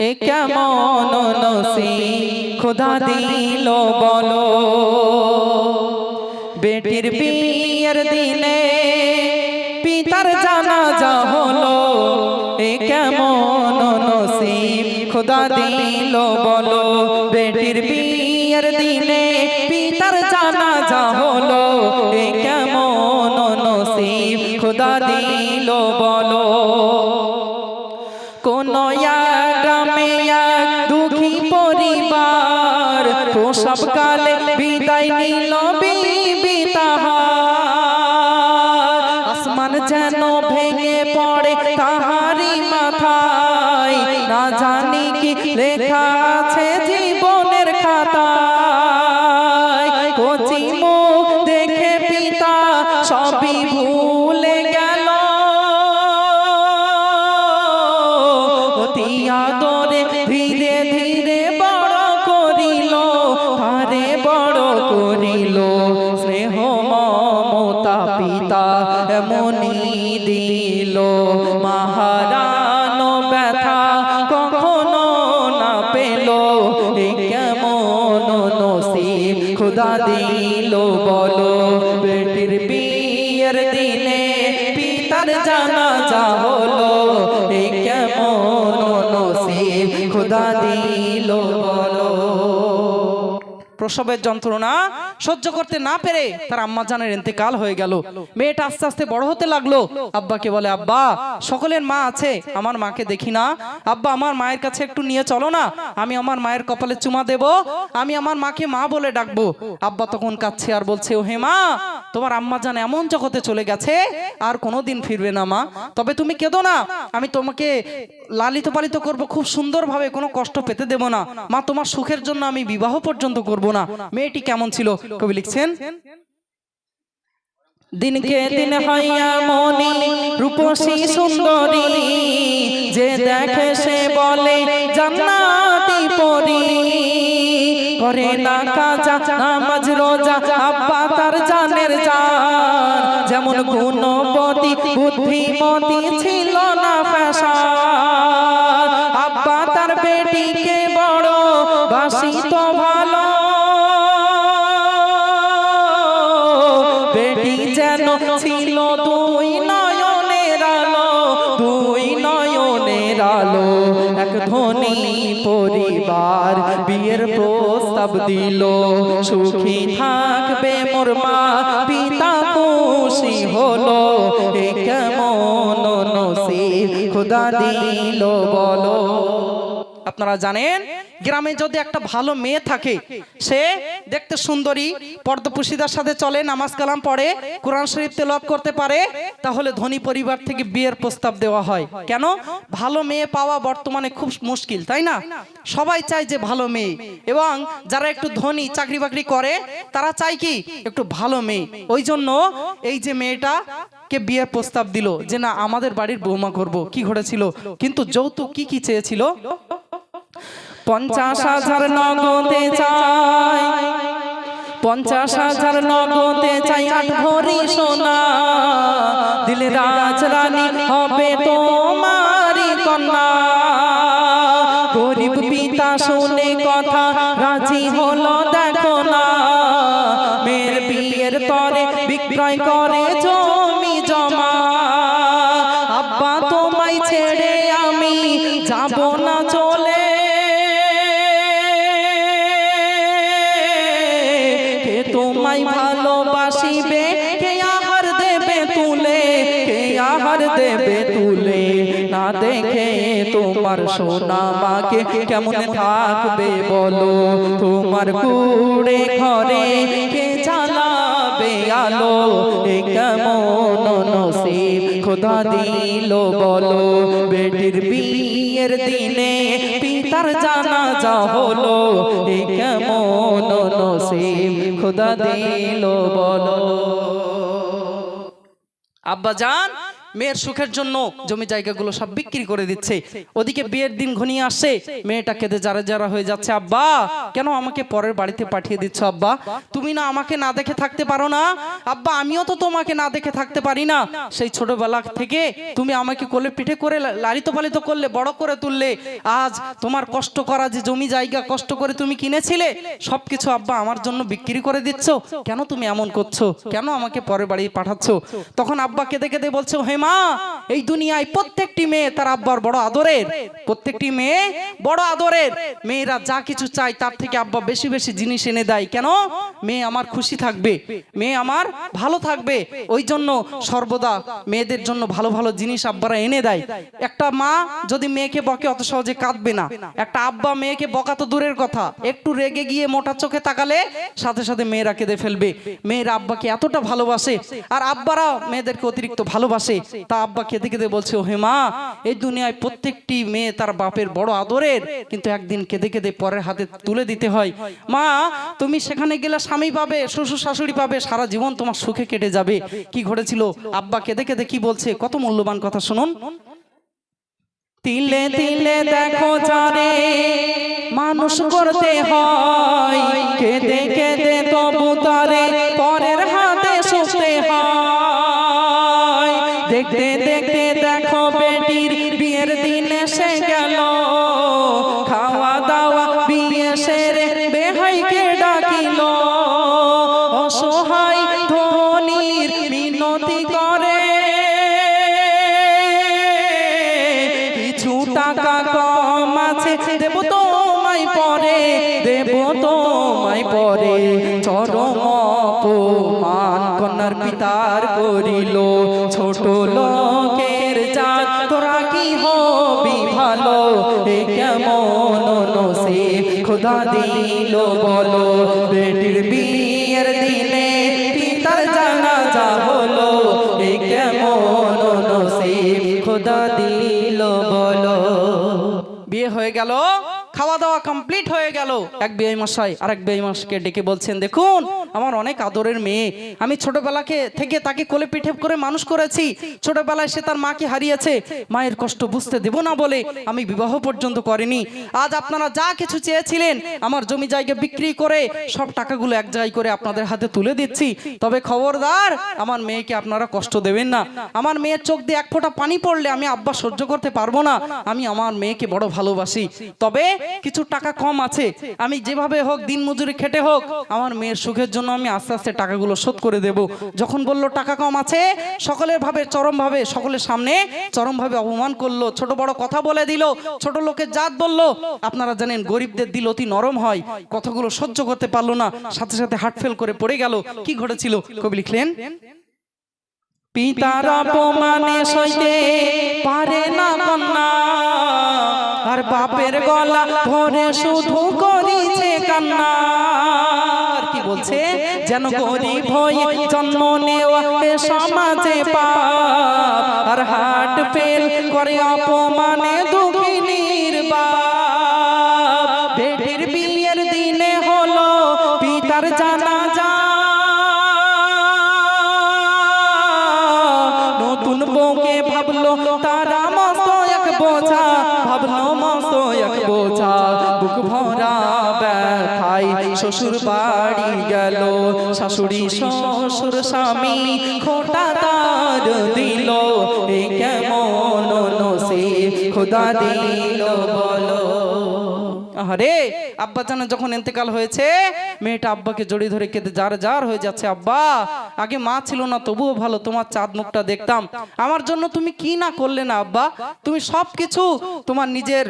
এ কেমন নসি খোদা দিল বলো। বেটির বিয়ের দিনে পিতার জানাজা হলো। এ কেমন নসিব? খোদা দিল বলো। বেটির বিয়ের প্রসব কালে বিদায় নিল বিবি তাহার। আসমান যেন ভেঙে পড়ে তাহারি মাথায়। না জানি কি লেখা আছে জীবনের খাতায়। কচি মুখ দেখে পিতা সবই ভুলে। প্রসবের যন্ত্রণা সহ্য করতে না পেরে তার আম্মা জানের এতেকাল হয়ে গেল। মেয়েটা আস্তে আস্তে বড় হতে লাগল। আব্বাকে বলে, আব্বা, সকলের মা আছে, আমার মাকে দেখি না। আব্বা, আমার মায়ের কাছে একটু নিয়ে চলো না। আমি আমার মায়ের কপালে চুমা দেব। আমি আমার মাকে মা বলে ডাকবো। আব্বা তখন কাচ্ছে আর বলছে ও হে মা তোমার আম্মা জান এমন জগতে চলে গেছে, আর কোনোদিন ফিরবে না মা। তবে তুমি কেঁদো না। আমি তোমাকে লালিত পালিত করব, খুব সুন্দরভাবে, কোনো কষ্ট পেতে দেব না। মা, তোমার সুখের জন্য আমি বিবাহ পর্যন্ত করব না। মেয়েটি কেমন ছিল? কবি লিখছেন, দিনকে দিন হইয়া মনি, রূপসী সুন্দরী, যে দেখে সে বলে, জান্নাতি পরি। করে না কাজা নামাজ, রোজা, আব্বা তার জান যেমন গুণবতী বুদ্ধিমতী ছিল না ফ্যাশন আব্বা তার বেটিকে বড় বাসিত ভালো। বেটি যেন ছিল দুই নয়নের আলো দুই নয়নের আলো। এক ধনী পরিবার বিয়ের প্রস্তাব দিল। সুখী থাকবে মোর মা পিতা খুশি হলো এ কেমন নসিব? খোদা দিল বলো। আপনারা জানেন, গ্রামে যদি একটা ভালো মেয়ে থাকে, সে দেখতে সুন্দরী, পর্দপুশিদার সাথে চলে, নামাজ কালাম পড়ে, কোরআন শরীফ তেলাওয়াত করতে পারে, তাহলে ধনী পরিবার থেকে বিয়ের প্রস্তাব দেওয়া হয়। কেন? ভালো মেয়ে পাওয়া বর্তমানে খুব মুশকিল, তাই না? সবাই চায় যে ভালো মেয়ে, এবং যারা একটু ধনী, চাকরি বাকরি করে, তারা চায় কি? একটু ভালো মেয়ে। ওই জন্য এই যে মেয়েটা কে বিয়ের প্রস্তাব দিল যে, না, আমাদের বাড়ির বৌমা করব। কি ঘটেছিল? কিন্তু যৌতুক কি কি চেয়েছিল? পঞ্চাশ হাজার নগদে চাই। পঞ্চাশ হাজার নগদে চাই আট ভরি সোনা। দিলে রাজরানী হবে তোমারি কন্যা। গরিব পিতা শুনে কথা, রাজি হলো দেখো না। মেয়ের বিয়ের তরে বিক্রয় করে তোমার সোনা মাকে কেমন থাকবে বলো? তোমার কুড়ে ঘরে কে চালাবে আলো? কেমন নসিব খোদা দিল বলো? বেটির বিয়ের দিনে পিতার জানা যা হলো কেমন নসিব খোদা দিল বলো? আব্বা জান মেয়ের সুখের জন্য জমি জায়গাগুলো সব বিক্রি করে দিচ্ছে। ওদিকে বিয়ের দিন ঘনিয়ে আসছে মেয়েটা কেঁদে যারা যারা হয়ে যাচ্ছে, আব্বা, কেন আমাকে পরের বাড়িতে পাঠিয়ে দিচ্ছ, আব্বা? তুমি না আমাকে না দেখে থাকতে পারো না? আব্বা, আমিও তো তোমাকে না দেখে থাকতে পারি না। সেই ছোটবেলা থেকে তুমি আমাকে কোলে পিঠে করে লালিত পালিত করলে, বড় করে তুললে, আজ তোমার কষ্ট করা যে জমি জায়গা, কষ্ট করে তুমি কিনেছিলে, সবকিছু আব্বা আমার জন্য বিক্রি করে দিচ্ছ? কেন তুমি এমন করছ? কেন আমাকে পরের বাড়ি পাঠাচ্ছ? তখন আব্বা কেঁদে কেঁদে বলছো, হে মা, এই দুনিয়ায় প্রত্যেকটি মেয়ে তার আব্বার বড় আদরের। প্রত্যেকটি মেয়ে বড় আদরের। মেয়েরা যা কিছু চায় তার থেকে আব্বা বেশি বেশি জিনিস এনে দেয়। কেন? মেয়ে আমার খুশি থাকবে। মেয়ে আমার ভালো থাকবে। ওই জন্য সর্বদা মেয়েদের জন্য ভালো ভালো জিনিস আব্বারা এনে দেয়। একটা মা যদি মেয়েকে বকে, অত সহজে কাঁদবে না। একটা আব্বা মেয়েকে বকা তো দূরের কথা। একটু রেগে গিয়ে মোটা চোখে তাকালে সাথে সাথে মেয়েরা কেঁদে ফেলবে। মেয়েরা আব্বাকে এতটা ভালোবাসে। আর আব্বারা মেয়েদেরকে অতিরিক্ত ভালোবাসে। তা আব্বা কেঁদে কেঁদে বলছে এই দুনিয়ায় প্রত্যেকটি মেয়ে তার বাপের বড় আদরের, কিন্তু একদিন কেঁদে কেঁদে পরের হাতে তুলে দিতে হয়। মা, তুমি সেখানে গেলে স্বামী পাবে, শ্বশুর শাশুড়ি পাবে, সারা জীবন তোমার সুখে কেটে যাবে। কি ঘটেছিল? আব্বা কেঁদে কেঁদে কি বলছে? কত মূল্যবান কথা, শুনুন। তিলে তিলে দেখো মানুষ করতে হয় কেঁদে কেঁদে তবু তারে টাকা কম আছে, দেব তোমায় পরে, দেব তোমায় পরে। চরম অপমান কন্যার পিতার করিল, ছোট লোকের চাঁদ তোরা কি হবি ভালো? এ কেমন নসে খোদা দিল বলো। বেটির বিয়ের দিনে পিতার জানাজা হলো, এ কেমন নসিব, খোদা দিল হয়ে গেল। খাওয়া দাওয়া কমপ্লিট হয়ে গেল। এক বিয়ে মশাই আর এক বিয়ে মাসকে ডেকে বলছেন, দেখুন, আমার অনেক আদরের মেয়ে। আমি ছোটবেলাকে থেকে তাকে কোলে পিঠে করে মানুষ করেছি। ছোটবেলায় সে তার মাকে হারিয়েছে। মায়ের কষ্ট বুঝতে দেব না বলে আমি বিবাহ পর্যন্ত করিনি। আজ আপনারা যা কিছু চেয়েছিলেন, আমার জমি জায়গা বিক্রি করে সব টাকাগুলো এক জায়গায় করে আপনাদের হাতে তুলে দিচ্ছি। তবে খবরদার, আমার মেয়েকে আপনারা কষ্ট দেবেন না। আমার মেয়ের চোখ দিয়ে এক ফোঁটা পানি পড়লে আমি আব্বা সহ্য করতে পারব না। আমি আমার মেয়েকে বড় ভালোবাসি। তবে কিছু টাকা কম আছে। আমি যেভাবে হোক, দিন মজুরি খেটে হোক, আমার মেয়ের সুখের জন্য আমি আস্তে আস্তে টাকাগুলো শোধ করে দেব। যখন বলল টাকা কম আছে, সকলের ভাবে, চরম ভাবে, সকলের সামনে চরম ভাবে অপমান করল, ছোট বড় কথা বলে দিল, ছোট লোকের জাত বলল, আপনারা জানেন, গরিবদের দিল অতি নরম হয়, কথাগুলো সহ্য করতে পারল না, সাথে সাথে হার্ট ফেল করে পড়ে গেল, কি ঘটেছিল? কবি লিখলেন, পিতার অপমানে সইতে পারে না কন্যা আর বাপের গলা ধরে শুধু করিছে কান্না। কি বলছে? যেন গরিব হয়ে জন্ম নেওয়া সমাজে পাপ। আর হাট ফেল করে অপমানে দুঃখিনীর বাপ বেটির বিয়ের দিনে হলো পিতার জানাজা শ্বশুর বাড়ি গেল। শাশুড়ি শ্বশুর স্বামী খোটা তার দিল। কেমন নসে খোদা দিল বলো। আরে আব্বা জানা যখন এতেকাল হয়েছে, মেয়েটা আব্বাকে জড়িয়ে ধরে কেঁদে যার যার হয়ে যাচ্ছে, আব্বা, আগে মা ছিল না, তবুও ভালো, তোমার চাঁদ মুখটা দেখতাম। আমার জন্য তুমি কি না করলে না, আব্বা? তুমি সব কিছু তোমার নিজের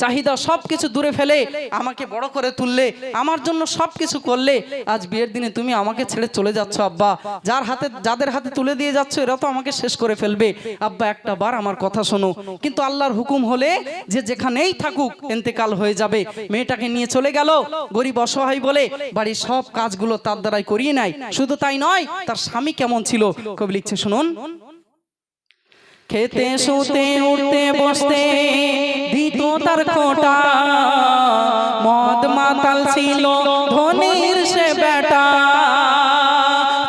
চাহিদা সব কিছু দূরে ফেলে। আমাকে বড় করে তুললে আমার জন্য সব কিছু করলে আজ বিয়ের দিনে তুমি আমাকে ছেড়ে চলে যাচ্ছ আব্বা। যার হাতে যাদের হাতে তুলে দিয়ে যাচ্ছ এরা তো আমাকে শেষ করে ফেলবে। আব্বা একটা বার আমার কথা শোনো। কিন্তু আল্লাহর হুকুম হলে যে যেখানেই থাকুক এতেকাল হয়ে যাবে। মেয়েটাকে নিয়ে চলে গেল। গরিব অসহায় বলে বাড়ির সব কাজগুলো তার দ্বারাই করিয়ে নেয়। শুধু তাই নয় তার স্বামী কেমন ছিল? কবি লিখছে শুনুন। খেতে শুতে উঠতে বসতে দিত তার খোটা। মদ মাতাল ছিল ধনির সে বেটা।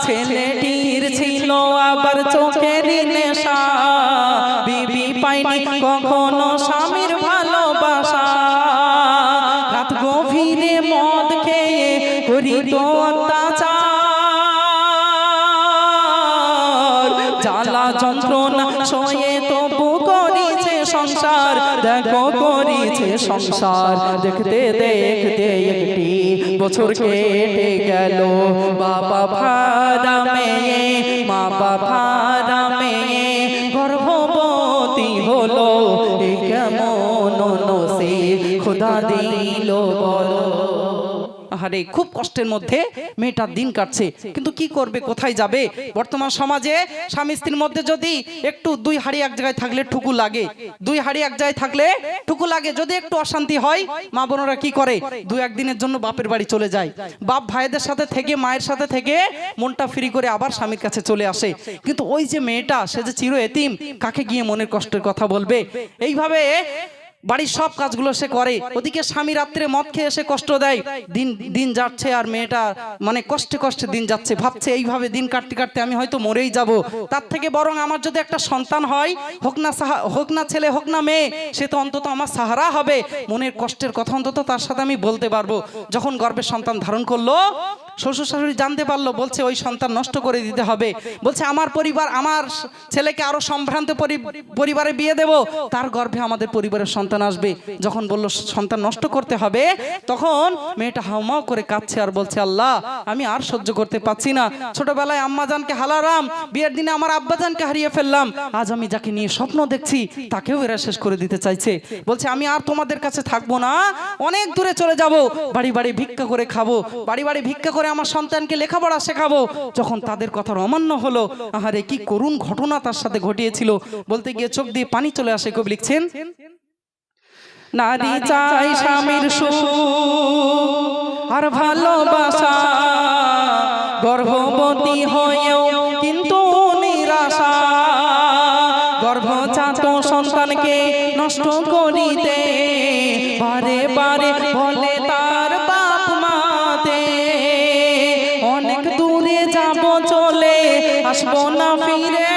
ছেলেটির ছিল আবার চোখের নেশা। বিবি পাইনি কখনো সংসার দেখতে দেখতে একটি বছর কেটে গেল। বাবা ভাড়া মেয়ে মা বাবা মেয়ে গর্ভবতী হলো। কেমন সে খোদা বলো আরে খুব কষ্টের মধ্যে মেয়েটার দিন কাটছে। কিন্তু কি করবে, কোথায় যাবে? বর্তমান সমাজে স্বামী স্ত্রীর মধ্যে যদি একটু দুই হাড়ি এক জায়গায় থাকলে ঠুকু লাগে, দুই হাড়ি এক জায়গায় থাকলে ঠুকু লাগে, যদি একটু অশান্তি হয়, মা বোনরা কি করে? দু একদিনের জন্য বাপের বাড়ি চলে যায়। বাপ ভাইদের সাথে থেকে, মায়ের সাথে থেকে মনটা ফ্রি করে আবার স্বামীর কাছে চলে আসে। কিন্তু ওই যে মেয়েটা, সে যে চির এতিম কাকে গিয়ে মনের কষ্টের কথা বলবে? এইভাবে বাড়ির সব কাজগুলো সে করে। ওদিকে স্বামী রাত্রে মদ খেয়ে এসে কষ্ট দেয়। দিন দিন যাচ্ছে আর মেয়েটা মানে কষ্টে কষ্টে দিন যাচ্ছে। ভাবছে এইভাবে দিন কাটতে কাটতে আমি হয়তো মরেই যাব। তার থেকে বরং আমার যদি একটা সন্তান হয়, হোক না হোক না ছেলে, হোক না মেয়ে, সে তো অন্তত আমার সাহারা হবে। মনের কষ্টের কথা অন্তত তার সাথে আমি বলতে পারব। যখন গর্বের সন্তান ধারণ করল শ্বশুর শাশুড়ি জানতে পারল, বলছে ওই সন্তান নষ্ট করে দিতে হবে। বলছে, আমার পরিবার, আমার ছেলেকে আরও সম্ভ্রান্ত পরিবারে বিয়ে দেব। তার গর্ভে আমাদের পরিবারের সন্তান আসবে। যখন বলল, সন্তান নষ্ট করতে হবে, তখন মেয়েটা হাউমাউ করে কাঁদছে আর বলছে, আল্লাহ, আমি আর সহ্য করতে পারছি না। ছোটবেলায় আম্মাজানকে হালারাম, বিয়ের দিনে আমার আব্বাজানকে হারিয়ে ফেললাম। আজ আমি যাকে নিয়ে স্বপ্ন দেখছি, তাকেও এরা শেষ করে দিতে চাইছে। বলছে, আমি আর তোমাদের কাছে থাকব না। অনেক দূরে চলে যাব। বাড়ি বাড়ি ভিক্ষা করে খাব। বাড়ি বাড়ি ভিক্ষা করে আমার সন্তানকে লেখাপড়া শেখাবো। যখন তাদের কথার অমান্য হলো, আহারে কি করুণ ঘটনা তার সাথে ঘটিয়েছিল। বলতে গিয়ে চোখ দিয়ে পানি চলে আসে, কবি লিখছেন, নারী চাই স্বামীর সুখ আর ভালোবাসা গর্ভবতী হয়েও আসব না ফিরে।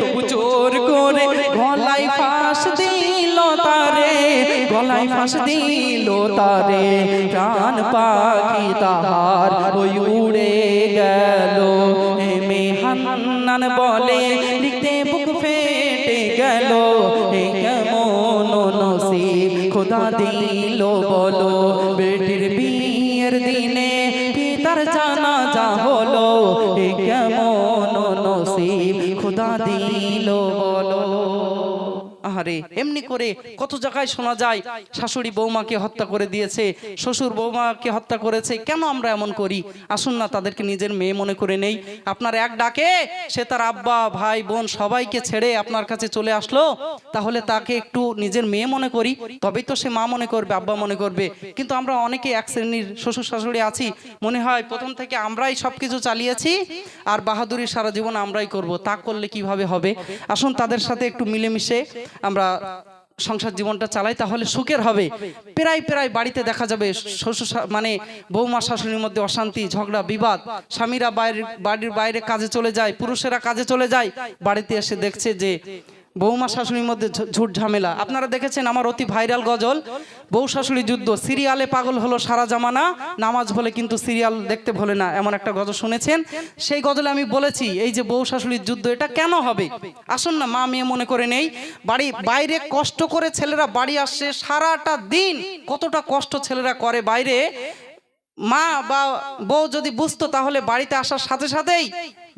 তবু জোর করে গলায় ফাঁস দিল তারে গলায় ফাঁস দিল তারে। প্রাণ পাখি তাহার ওই উড়ে গেল। এমে হান্নান বলে লিখতে বুক ফেটে গেল। এ কেমন নসিব খোদা দিল বলো। আহারে এমনি করে কত জায়গায় শোনা যায়, শাশুড়ি বৌমাকে হত্যা করে দিয়েছে, শ্বশুর বৌমাকে হত্যা করেছে, কেন আমরা এমন করি? আসুন না, তাদেরকে নিজের মেয়ে মনে করে নেই। আপনার এক ডাকে, সে তার আব্বা, ভাই, বোন সবাইকে ছেড়ে আপনার কাছে চলে আসলো। তাহলে তাকে একটু নিজের মেয়ে মনে করি, তবেই তো সে মা মনে করবে, আব্বা মনে করবে। কিন্তু আমরা অনেকে এক শ্রেণির শ্বশুর শাশুড়ি আছি, মনে হয় প্রথম থেকে আমরাই সবকিছু চালিয়েছি, আর বাহাদুরি সারা জীবন আমরাই করব, তা করলে কীভাবে হবে? আসুন তাদের সাথে একটু মিলেমিশে আমরা সংসার জীবনটা চালাই, তাহলে সুখের হবে। প্রায় প্রায় বাড়িতে দেখা যাবে শ্বশুর মানে বৌমা শাশুড়ির মধ্যে অশান্তি, ঝগড়া, বিবাদ। স্বামীরা বাইরে, বাড়ির বাইরে কাজে চলে যায়, পুরুষেরা কাজে চলে যায়। বাড়িতে এসে দেখছে যে বৌমা শাশুড়ির মধ্যে ঝুট ঝামেলা। আপনারা দেখেছেন আমার অতি ভাইরাল গজল। বউ শাশুড়ি যুদ্ধ। সিরিয়ালে পাগল হলো সারা জামানা, নামাজ বলে কিন্তু সিরিয়াল দেখতে ভোলে না, এমন একটা গজল শুনেছেন। সেই গজলে আমি বলেছি, এই যে বউ শাশুড়ির যুদ্ধ, এটা কেন হবে? আসুন না, মা মেয়ে মনে করে নেই। বাড়ি, বাইরে কষ্ট করে ছেলেরা বাড়ি আসছে সারাটা দিন। কতটা কষ্ট ছেলেরা করে বাইরে। মা বা বউ যদি বুঝতো তাহলে বাড়িতে আসার সাথে সাথেই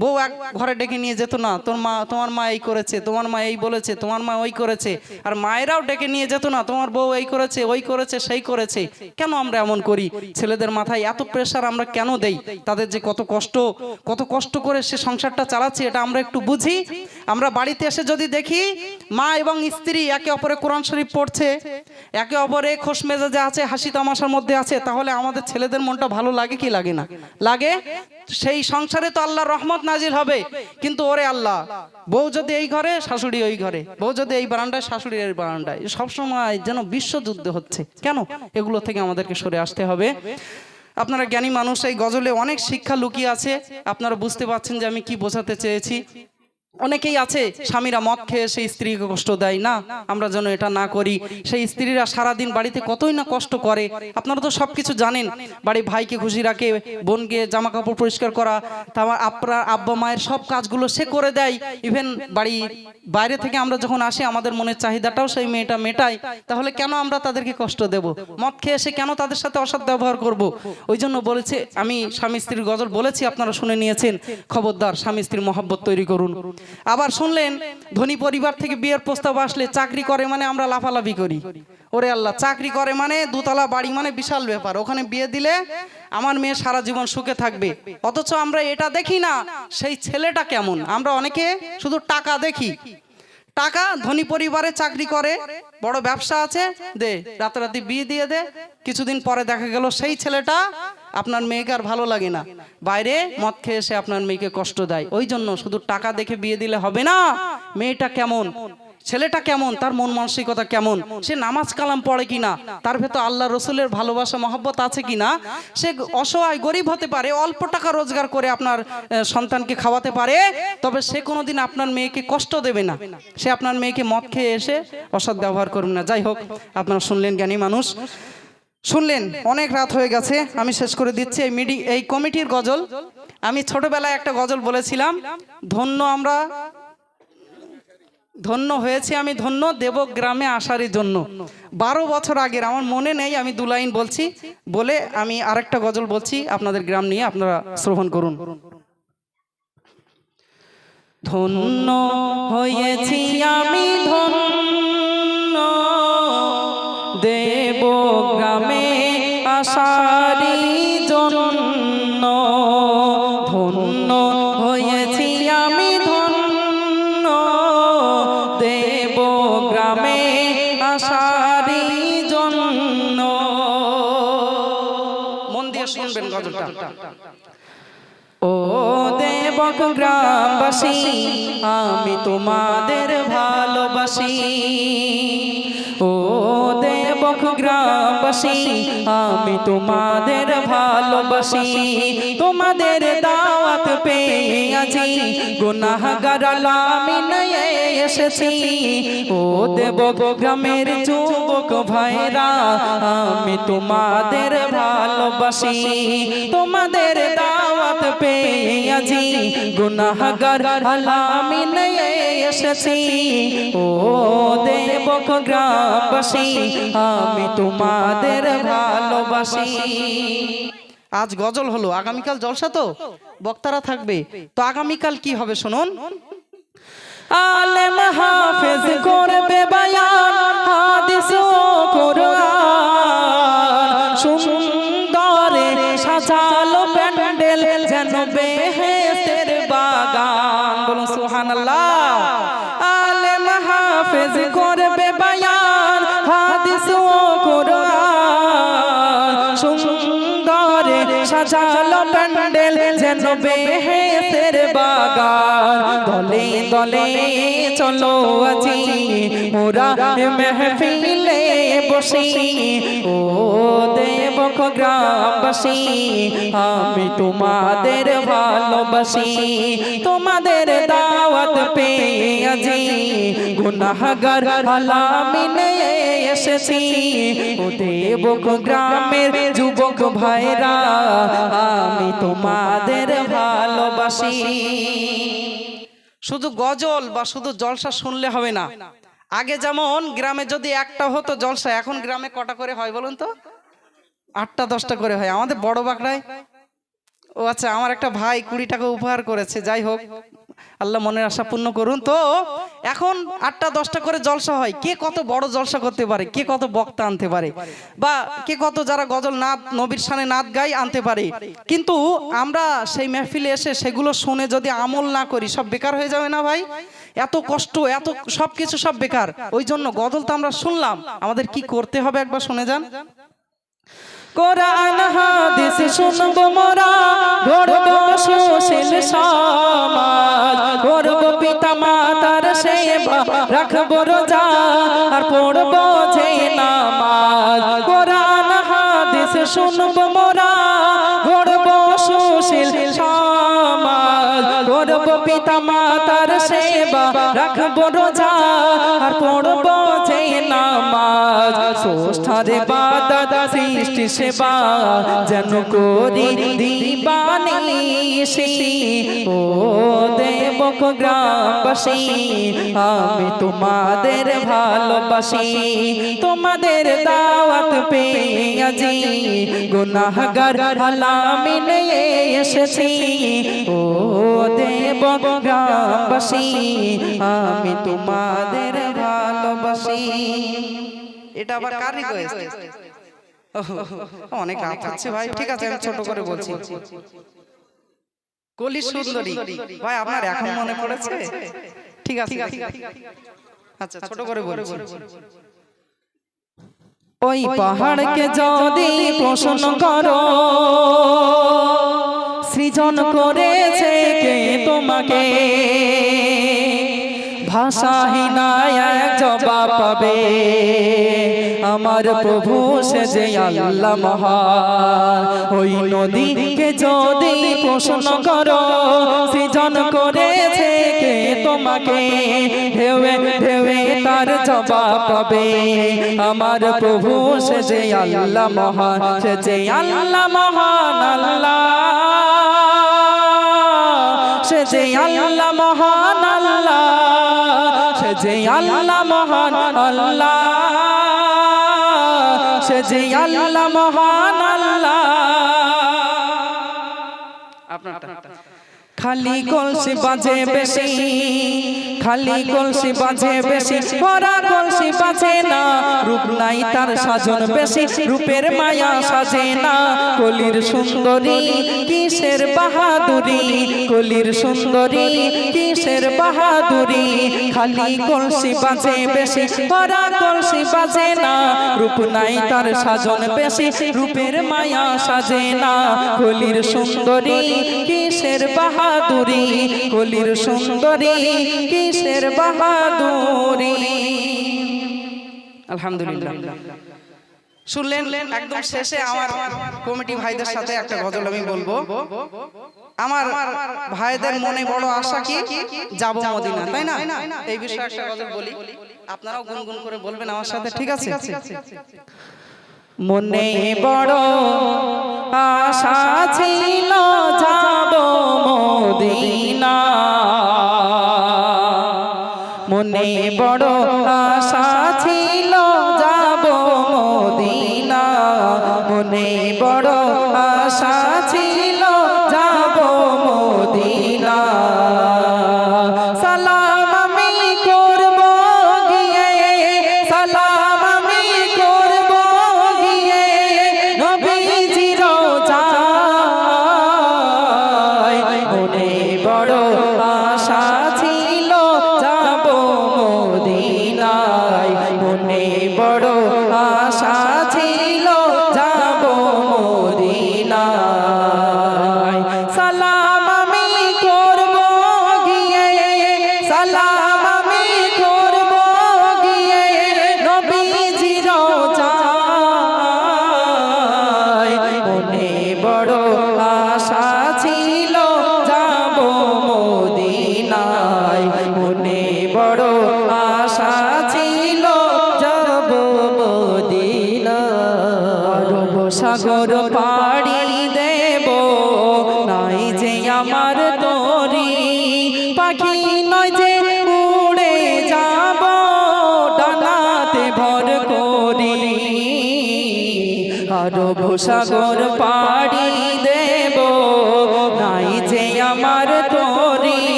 বউ এক ঘরে ডেকে নিয়ে যেত না, তোর মা, তোমার মা এই করেছে, তোমার মা এই বলেছে, তোমার মা ওই করেছে। আর মায়েরাও ডেকে নিয়ে যেত না, তোমার বউ এই করেছে, ওই করেছে, সেই করেছে। কেন আমরা এমন করি? ছেলেদের মাথায় এত প্রেশার আমরা কেন দেই? তাদের যে কত কষ্ট কত কষ্ট করে সে সংসারটা চালাচ্ছে, এটা আমরা একটু বুঝি। আমরা বাড়িতে এসে যদি দেখি, মা এবং স্ত্রী একে অপরে কোরআন শরীফ পড়ছে, একে অপরে খোশ মেজাজে আছে, হাসি তামাশার মধ্যে আছে, তাহলে আমাদের ছেলেদের মনটা ভালো লাগে কি লাগে না? লাগে? সেই সংসারে তো আল্লাহ রহমত নাজিল হবে। কিন্তু ওরে আল্লাহ বউ যদি এই ঘরে শাশুড়ি ওই ঘরে। বউ যদি এই বারান্দায় শাশুড়ি এই বারান্দায়। সবসময় যেন বিশ্বযুদ্ধ হচ্ছে। কেন? এগুলো থেকে আমাদেরকে সরে আসতে হবে। আপনারা জ্ঞানী মানুষ এই গজলে অনেক শিক্ষা লুকিয়ে আছে। আপনারা বুঝতে পারছেন যে আমি কি বোঝাতে চেয়েছি। অনেকেই আছে, স্বামীরা মদ খেয়ে সেই স্ত্রীকে কষ্ট দেয়, না, আমরা যেন এটা না করি। সেই স্ত্রীরা সারাদিন বাড়িতে কতই না কষ্ট করে। আপনারা তো সব কিছু জানেন বাড়ি ভাইকে খুশি রাখে, বোনকে জামা কাপড় পরিষ্কার করা তারপর আপনার আব্বা মায়ের সব কাজগুলো সে করে দেয়। ইভেন বাড়ি, বাইরে থেকে আমরা যখন আসি, আমাদের মনের চাহিদাটাও সেই মেয়েটা মেটায়। তাহলে কেন আমরা তাদেরকে কষ্ট দেব? মদ খেয়ে এসে কেন তাদের সাথে অসৎ ব্যবহার করব? ওই জন্য বলেছে, আমি স্বামী স্ত্রীর গজল বলেছি, আপনারা শুনে নিয়েছেন। খবরদার, স্বামী স্ত্রীর মহব্বত তৈরি করুন। আবার শুনলেন, ধনী পরিবার থেকে বিয়ের প্রস্তাব আসলে চাকরি করে মানে আমরা লাফালাফি করি। ওরে আল্লাহ, চাকরি করে মানে দুতলা বাড়ি মানে বিশাল ব্যাপার। ওখানে বিয়ে দিলে আমার মেয়ে সারা জীবন সুখে থাকবে। অথচ আমরা এটা দেখি না, সেই ছেলেটা কেমন? আমরা অনেকে শুধু টাকা দেখি। টাকা ধনী পরিবারে চাকরি করে, বড় ব্যবসা আছে, দে, রাতারাতি বিয়ে দিয়ে দে, কিছুদিন পরে দেখা গেল সেই ছেলেটা আপনার মেয়েকে আর ভালো লাগে না। বাইরে মদ খেয়ে এসে আপনার মেয়েকে কষ্ট দেয়। ওই জন্য শুধু টাকা দেখে বিয়ে দিলে হবে না। মেয়েটা কেমন? ছেলেটা কেমন? তার মন মানসিকতা কেমন? সে নামাজ কালাম পড়ে কিনা? তার ভেতর আল্লাহ রসুলের ভালোবাসা, মহব্বত আছে কিনা? সে অসহায়, গরিব হতে পারে, অল্প টাকা রোজগার করে আপনার সন্তানকে খাওয়াতে পারে, তবে সে কোনোদিন আপনার মেয়েকে কষ্ট দেবে না। সে আপনার মেয়েকে মদ খেয়ে এসে অসৎ ব্যবহার করবে না। যাই হোক, আপনারা শুনলেন জ্ঞানী মানুষ। শুনলেন, অনেক রাত হয়ে গেছে, আমি শেষ করে দিচ্ছি এই মিডি, এই কমিটির গজল। আমি ছোটবেলায় একটা গজল বলেছিলাম, ধন্য আমরা, ধন্য হয়েছে আমি ধন্য দেবগ্রামে আসারই জন্য। বারো বছর আগের, আমার মনে নেই, আমি দু লাইন বলছি, বলে আমি আরেকটা গজল বলছি, আপনাদের গ্রাম নিয়ে আপনারা শ্রবণ করুন। ধন্য হয়েছি আমি ধন্য আসারি জন্য ধন্য হয়েছি আমি ধন্য। দেব গ্রামে আসারি জন্য। মন শুনবেন গজলটা। ও দেবক গ্রামবাসী, আমি তোমাদের ভালোবাসি। গ্রামবাসী আমি তোমাদের ভালোবাসি, তোমাদের দাওয়াত পেয়ে আছি গুনাহগার আমি নিয়ে এসেছি। ও দেব গ্রামের যুবক ভাইরা, আমি তোমাদের ভালোবাসি, তোমাদের দাওয়াত পেয়ে আছি গুনাহগার এসেছি। ও গ্রামবাসী আমি তোমাদের ভালোবাসি। আজ গজল হলো আগামীকাল জলসা তো? বক্তারা থাকবে। তো আগামীকাল কি হবে শুনুন। আলেম হাফেজ করবে বায়ান। মোরা মেহফিলে বসি। ও দেবক গ্রামবাসী আমি তোমাদের ভালোবাসি। তোমাদের দাওয়াত গুনাহগার আলামি নিয়ে এসেছি। ও গ্রামের যুবক ভাইরা, আমি তোমাদের ভালোবাসি। শুধু গজল বা শুধু জলসা শুনলে হবে না। আগে যেমন গ্রামে যদি একটা হতো জলসা, এখন গ্রামে কটা করে হয় বলুন তো? আটটা, দশটা করে হয়। আমাদের বড় বাঁকড়ায় ও আচ্ছা আমার একটা ভাই কুড়ি টাকা উপহার করেছে, যাই হোক, আল্লাহ মনের আশা পূর্ণ করুন। তো এখন আটটা, দশটা করে জলসা হয়, কে কত বড় জলসা করতে পারে, কে কত বক্তা আনতে পারে, বা কে কত যারা গজল নাদ, নবীর সানে নাদ গাই আনতে পারে। কিন্তু আমরা সেই মেহফিলে এসে সেগুলো শুনে যদি আমল না করি, সব বেকার হয়ে যাবে না ভাই? এত কষ্ট, এত সব কিছু সব বেকার। ওই জন্য গজল তো আমরা শুনলাম। আমাদের কি করতে হবে একবার শুনে যান। কোরআন, হাদিস শুনব মোরা গড়ব সুশীল সমাজ গড়ব পিতা মাতার সেবা, রাখব রোজা আর পড়ব যে নামাজ। কোরআন, হাদিস শুনব মোরা গড়ব সুশীল সমাজ গড়ব করব পিতা রাখব রোজা আর পড়ব যে নামাজ সোষ্ঠারে বাদাত সৃষ্টি সেবা, যেন করি দিবানিশি ও দেবক গ্রামবাসী, আমি তোমাদের ভালোবাসি। তোমাদের দাওয়াত পেয়ে আজি গুনাহগার হালামি এসেছি। ও দেব গ্রামবাসী, আমি তোমাদের ভালোবাসি। এটা আবার কার রিকোয়েস্ট অনেক রাত হচ্ছে ভাই ঠিক আছে আমি ছোট করে বলছি। কলি সুন্দরী। ভাই আপনার এখন মনে পড়েছে? ঠিক আছে আচ্ছা ছোট করে বলছি। ওই পাহাড়কে যদি প্রশ্ন করো সৃজন করেছে কে তোমাকে? এক জবাব পাবে। আমার প্রভু সে যে আল্লাহ মহান। ওই নদীকে যদি প্রশ্ন করো, সৃজন করেছে কে তোমাকে? ঢেউে ঢেউে তার জবাব পাবে। আমার প্রভু সে যে আল্লাহ মহান, সে যে আল্লাহ মহান, আল্লাহ। সে যে আল্লাহ মহান আল্লাহ মহান আল্লাহ। সে যে আল্লাহ মহান আল্লাহ। আপনারটা। খালি কলসি বাজে বেশি খালি কলসি বাজে বেশি। ভরা কলসি বাজে না রূপ নাই তার সাজন বেশি। রূপের মায়া সাজে না কলির সুন্দরী কিসের বাহাদুরি? কলির সুন্দরী কিসের বাহাদুরি? খালি কলসি বাজে বেশি। ভরা কলসি বাজে না রূপ নাই তার সাজন বেশি। রূপের মায়া সাজে না। কলির সুন্দরী কিসের বাহাদুরি কলির সুন্দরী, কিসের বাহাদুরি? আলহামদুলিল্লাহ। শুনলেন, একদম শেষে আমার কমিটি ভাইদের সাথে একটা গজল আমি বলব। আমার ভাইদের মনে বড় আশা কি? যাব মদিনা তাই না? এই বিষয়ে একটা গজল বলি। আপনারাও গুনগুন করে বলবেন আমার সাথে, ঠিক আছে? মনে বড় আশা ছিল, যাব বড়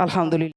আলহামদুলিল্লাহ।